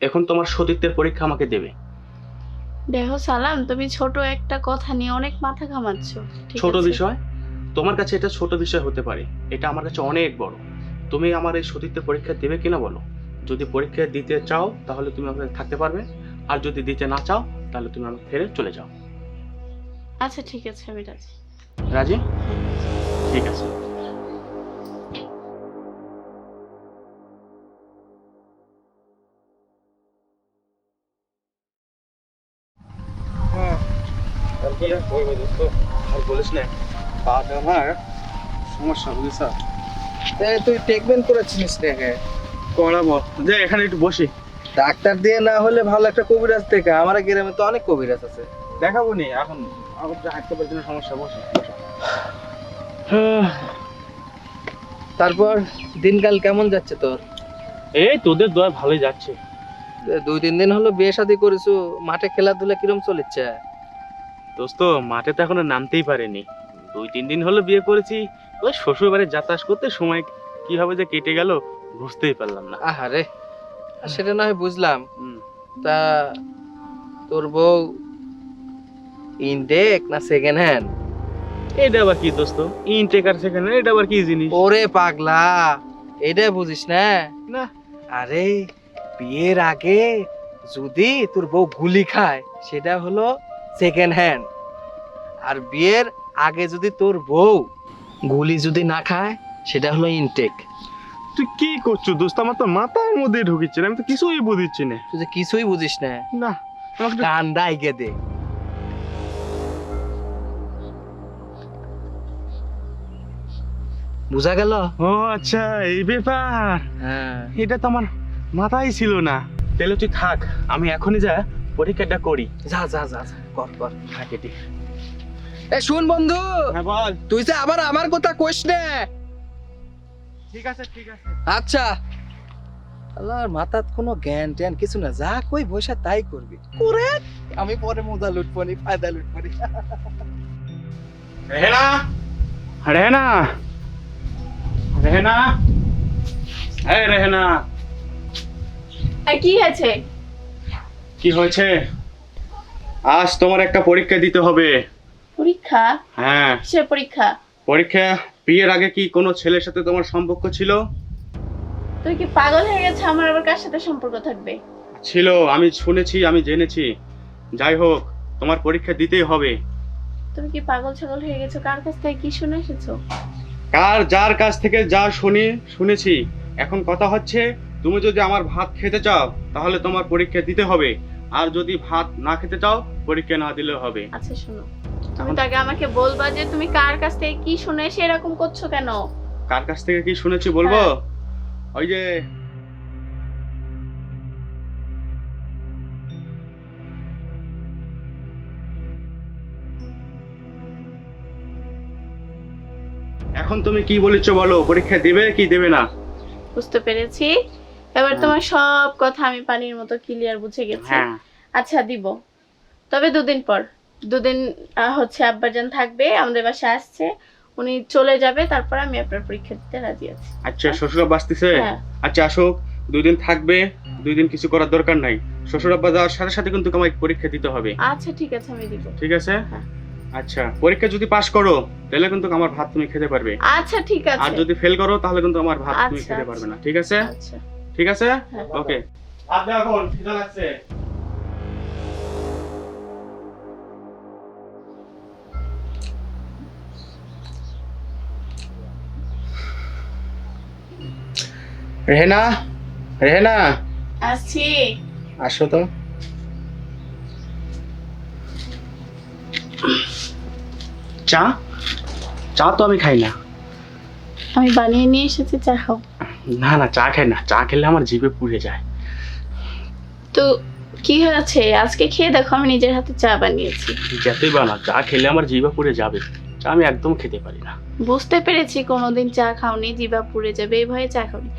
এখন তোমার সতীত্বের পরীক্ষা আমাকে দেবে। দেখো সালাম তুমি ছোট একটা কথা নিয়ে অনেক মাথা ঘামাচ্ছ। ঠিক ছোট আছে? বিষয়? তোমার কাছে এটা ছোট বিষয় হতে পারে। এটা আমার কাছে অনেক বড়। তুমি আমার এই সতীত্বের পরীক্ষা দেবে কিনা বলো? যদি পরীক্ষা দিতে চাও তাহলে তুমি আমাকে থাকতে পারবে। আর যদি দিতে না চাও তাহলে তুমি আমাকে ফেরে চলে যাও। আচ্ছা ঠিক আছে আমি রাজি। রাজি? ঠিক আছে। আর বলিস না পাটা আমার সমস্যা বুঝিস তুই ট্রিটমেন্ট করেছিস দেখে করাবো যে এখানে একটু বসি। ডাক্তার দিয়ে না হলে ভালো একটা কবিরাজ থেকে। আমার গ্রামে তো অনেক কবিরাজ আছে। দেখাবো নি এখন আমার যে হাঁটতে পারছি না সমস্যা বসে। তারপর দিনকাল কেমন যাচ্ছে তোর? এই তোদের দোয়া ভালোই যাচ্ছে। দুই তিন দিন হলো বিয়ে শাদী করেছ মাঠে খেলাধুলা কিরম চলেছে? দোস্ত মাঠে তো এখনও নামতেই পারেনি। দুই তিন দিন হলো বিয়ে করেছি ওই শ্বশুর বাড়ি যাতায়াত করতে সময় কীভাবে যে কেটে গেল বুঝতেই পারলাম না। আহারে সেটা না হয় বুঝলাম। তা তোর বউ ইনটেক না সেকেন্ড হ্যান্ড এটা আবার কি দোস্ত? ইনটেকার সেখানে এটা আবার কি জিনিস? ওরে পাগলা এটা বুঝিস না? না। আরে বিয়ের আগে যদি তোর বউ গুলি খায় সেটা হলো সেকেন্ড হ্যান্ড আর বিয়ের আগে যদি তোর বউ গুলি যদি না খায় সেটা হলো ইনটেক তুই কি করছ দোস্ত? আমার তো মাথার মধ্যে আমি তো কিছুই বুঝিচ্ছি না। তুই যে কিছুই বুঝিস না। না আমাকে একটু- কান্দা আইগে দে। বুঝা গেল? ও আচ্ছা এই ব্যাপার। হ্যাঁ। এটা তো আমার মাথায় ছিল না। তাহলে তুই থাক আমি এখনই যা পরীক্ষাটা করি। যা যা যা যা, কর কর। থাক এটি এ শুন বন্ধু হ্যাঁ বল। তুই যে আবার আমার কথা কইস না। ঠিক আছে ঠিক আছে। আচ্ছা। আল্লাহর মাথাত কোনো জ্ঞান ট্যান কিছু না যা কই বসে তাই করবি। করে আমি পরে মোজা লুটবনি ফায়দা লুটবনি রেহেনা? রেহেনা। রেহেনা? এই রেহেনা। কি আছে কি হয়েছে? আজ তোমার একটা পরীক্ষা দিতে হবে। পরীক্ষা? হ্যাঁ। কিসের পরীক্ষা? পরীক্ষা বিয়ের আগে কি কোনো ছেলের সাথে তোমার সম্পর্ক ছিল? তুই কি পাগল হয়ে গেছে? আমার আবার কার সাথে সম্পর্ক থাকবে? ছিল আমি শুনেছি আমি জেনেছি। যাই হোক তোমার পরীক্ষা দিতেই হবে। তুমি কি পাগল ছাগল হয়ে গেছো? কার কাছ থেকে কি শুনে এসেছ? কার যার কাছ থেকে যা শুনি শুনেছি। এখন কথা হচ্ছে তুমি যদি আমার ভাত খেতে চাও তাহলে তোমার পরীক্ষা দিতে হবে। আর যদি ভাত না খেতে চাও পরীক্ষা না দিলে হবে। আচ্ছা শোনো। তুমি তো আগে আমাকে বলবা যে তুমি কার কাছ থেকে কি শুনে এসে এরকম করছ কেন? কার কাছ থেকে কি শুনেছি বলব? ওই যে এখন তুমি কি বলেছ বলো? পরীক্ষা দিবে কি দেবে না? বুঝতে পেরেছি। এবার। তোমার সব কথা আমি পানির মতো ক্লিয়ার বুঝে গেছি। হ্যাঁ। আচ্ছা দিব। তবে দুদিন পর। দুদিন হচ্ছে আব্বাজান থাকবে আমাদের বাসায় আসছে। উনি চলে যাবে তারপর আমি আপনার পরীক্ষা দিতে রাজি আছি। আচ্ছা শ্বশুর আসতেছে? হ্যাঁ। আচ্ছা আসুক। দুই দিন থাকবে দুই দিন কিছু করার দরকার নাই। শ্বশুর আব্বা যাওয়ার সাথে সাথে কিন্তু আমাকে পরীক্ষা দিতে হবে। আচ্ছা ঠিক আছে আমি দিব। ঠিক আছে? হ্যাঁ। আচ্ছা পরীক্ষা যদি পাশ করো তাহলে কিন্তু আমার ভাত তুমি খেতে পারবে। আচ্ছা ঠিক আছে। আর যদি ফেল করো তাহলে কিন্তু আমার ভাত তুমি আচ্ছা, খেতে আচ্ছা। পারবে না। ঠিক আছে? আচ্ছা। ঠিক আছে। ওকে আপনি এখন খিদা লাগছে। রেহেনা রেহেনা। আসছি। আসো তো। চা? চা তো আমি খাই না। আমি বানিয়ে নিয়ে এসেছি চা খাও। না না চা খাই না। চা খেলে আমার জিভে পুড়ে যায়। তো কি হয়েছে? আজকে খেয়ে দেখো আমি নিজের হাতে চা বানিয়েছি। যেতেই বা না চা খেলে আমার জিভে পুড়ে যাবে। চা আমি একদম খেতে পারি না। বুঝতে পেরেছি কোনোদিন চা খাওনি জিবা পুড়ে যাবে এই ভয়ে চা খাওনি।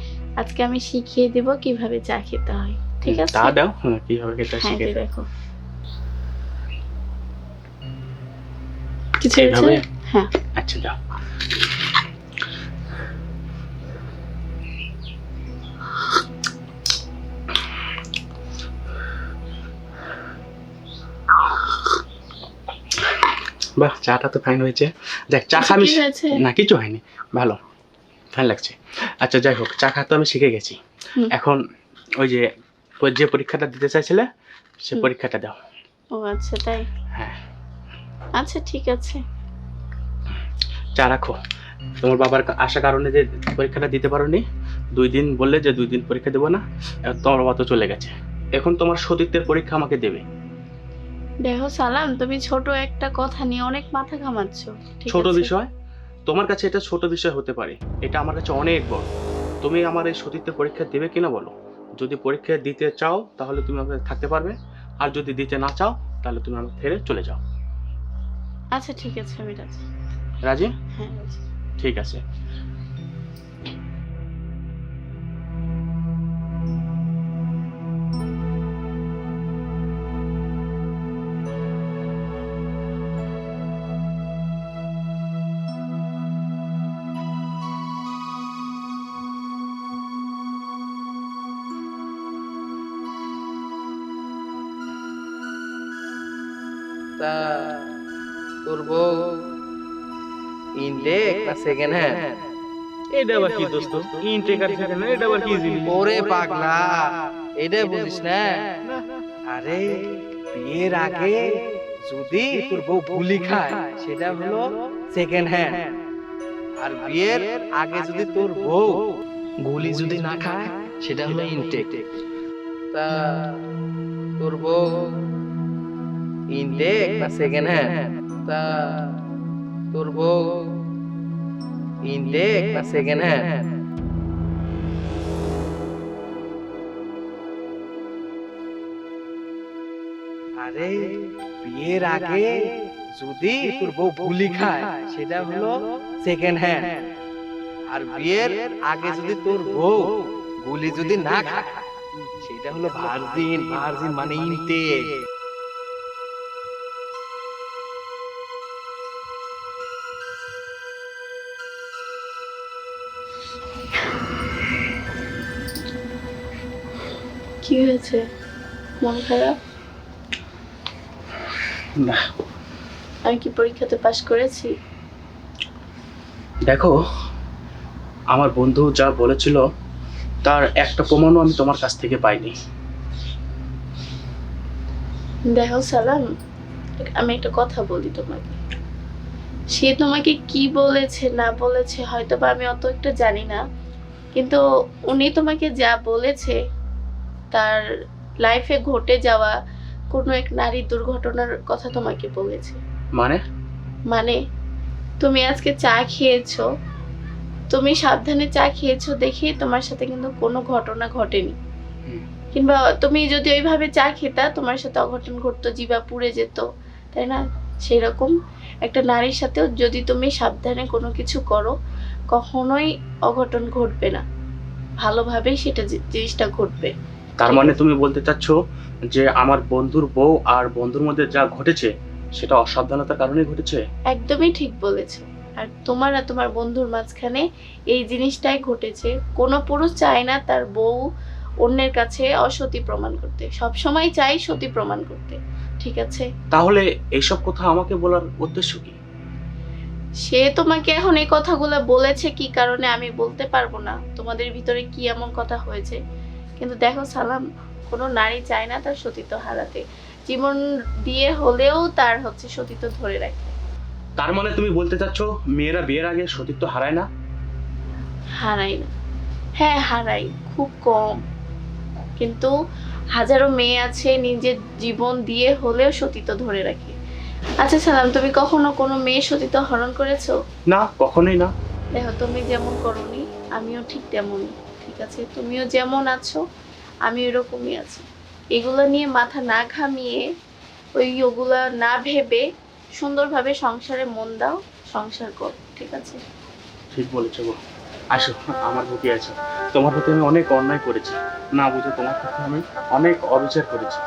আজকে আমি শিখিয়ে দিব কীভাবে চা খেতে হয় ঠিক আছে? চা দাও। হ্যাঁ, কীভাবে খেতে হয় শিখে দেখো। কিছু? হ্যাঁ। আচ্ছা দাও বাহ চাটা তো ফাইন হয়েছে। দেখ চা খা আমি না কিছু হয়নি। ভালো ফাইন লাগছে। আচ্ছা যাই হোক চা খা তো আমি শিখে গেছি। এখন ওই যে যে পরীক্ষাটা দিতে চাইছিলে সে পরীক্ষাটা দাও। ও আচ্ছা তাই? হ্যাঁ। আচ্ছা ঠিক আছে। চা রাখো। তোমার বাবার আসার কারণে যে পরীক্ষাটা দিতে পারোনি দুই দিন বললে যে দুই দিন পরীক্ষা দেবো না তোমার বাবা তো চলে গেছে। এখন তোমার সতীত্বের পরীক্ষা আমাকে দেবে। দেখো সালাম তুমি ছোট একটা কথা নিয়ে অনেক মাথা ঘামাচ্ছ। ঠিক ছোট আছে? বিষয়? তোমার কাছে এটা ছোট বিষয় হতে পারে। এটা আমার কাছে অনেক বড়। তুমি আমার এই সতীত্বের পরীক্ষা দেবে কিনা বলো? যদি পরীক্ষা দিতে চাও তাহলে তুমি আমাকে থাকতে পারবে। আর যদি দিতে না চাও তাহলে তুমি আমাকে ফেরে চলে যাও। আচ্ছা ঠিক আছে আমি রাজি। রাজি? হ্যাঁ রাজি। ঠিক আছে। তোর বউ ইনটেক না সেকেন্ড হ্যান্ড এটা আবার কি দোস্ত? ইনটেক আর সেকেন্ড এটা আবার কি জিনিস? ওরে পাগলা এটা বুঝিস না? আরে বিয়ের আগে যদি তোর বউ গুলি খায় সেটা হলো সেকেন্ড হ্যান্ড আর বিয়ের আগে যদি তোর বউ গুলি যদি না খায় সেটা হলো ইনটেক। তা তোর বউ ইনটেক না সেকেন্ড হ্যান্ড তোর না সেকেন্ড হ্যান্ড আরে, বিয়ের আগে যদি তোর বউ গুলি খায়, সেটা হলো সেকেন্ড হ্যান্ড আর বিয়ের আগে যদি তোর বউ গুলি যদি না খায়, সেটা হলো ভার্জিন ভার্জিন মানে ইনটেক। কি হয়েছে? মন খারাপ? না। আমি কি পরীক্ষাতে পাশ করেছি? দেখো আমার বন্ধু যা বলেছিল তার একটা প্রমাণও আমি তোমার কাছ থেকে পাইনি। দেখো সালাম। আমি একটা কথা বলি তোমাকে। সে তোমাকে কি বলেছে না বলেছে হয়তো বা আমি অত একটা জানি না। কিন্তু উনি তোমাকে যা বলেছে তার লাইফে ঘটে যাওয়া কোনো এক নারী দুর্ঘটনার কথা তোমাকে বলেছে। মানে? মানে তুমি আজকে চা খেয়েছো তুমি সাবধানে চা খেয়েছো দেখে তোমার সাথে কিন্তু কোনো ঘটনা ঘটেনি। কিংবা তুমি যদি ওইভাবে চা খেতা তোমার সাথে অঘটন ঘটতো জিবা পুড়ে যেত তাই না? সেরকম একটা নারীর সাথেও যদি তুমি সাবধানে কোনো কিছু করো কখনোই অঘটন ঘটবে না। ভালোভাবেই সেটা জিনিসটা ঘটবে। তার মানে তুমি বলতে চাচ্ছ যে আমার বন্ধুর বউ আর বন্ধুর মধ্যে যা ঘটেছে সেটা অসাবধানতার কারণে ঘটেছে? একদমই ঠিক বলেছ। আর তোমার আর তোমার বন্ধুর মাঝখানে এই জিনিসটাই ঘটেছে। কোনো পুরুষ চায় না তার বউ অন্যের কাছে অসতী প্রমাণ করতে। সব সময় চাই সতী প্রমাণ করতে। ঠিক আছে? তাহলে এইসব কথা আমাকে বলার উদ্দেশ্য কি? সে তোমাকে এখন এই কথাগুলো বলেছে কি কারণে আমি বলতে পারব না? তোমাদের ভিতরে কি এমন কথা হয়েছে? কিন্তু দেখো সালাম কোনো নারী চায় না তার সতীত্ব হারাতে। জীবন দিয়ে হলেও তার হচ্ছে সতীত্ব ধরে রাখে। তার মানে তুমি বলতে চাচ্ছ মেয়েরা বিয়ের আগে সতীত্ব হারায় না? হারাই না। হ্যাঁ হারাই খুব কম। কিন্তু হাজারো মেয়ে আছে নিজের জীবন দিয়ে হলেও সতীত্ব ধরে রাখে। আচ্ছা সালাম তুমি কখনো কোনো মেয়ে সতীত্ব হরণ করেছ? না কখনোই না। দেখো তুমি যেমন করনি আমিও ঠিক তেমনই। ঠিক আছে তুমিও যেমন আছো আমি এরকমই আছি। এগুলো নিয়ে মাথা না ঘামিয়ে, ওই ওগুলা না ভেবে সুন্দরভাবে সংসারে মন দাও, সংসার কর, ঠিক আছে? ঠিক বলেছ গো। আসো, আমার বুকে আছো তোমার প্রতি আমি অনেক অন্যায় করেছি। না বুঝে তোমার প্রতি আমি অনেক অবিচার করেছি।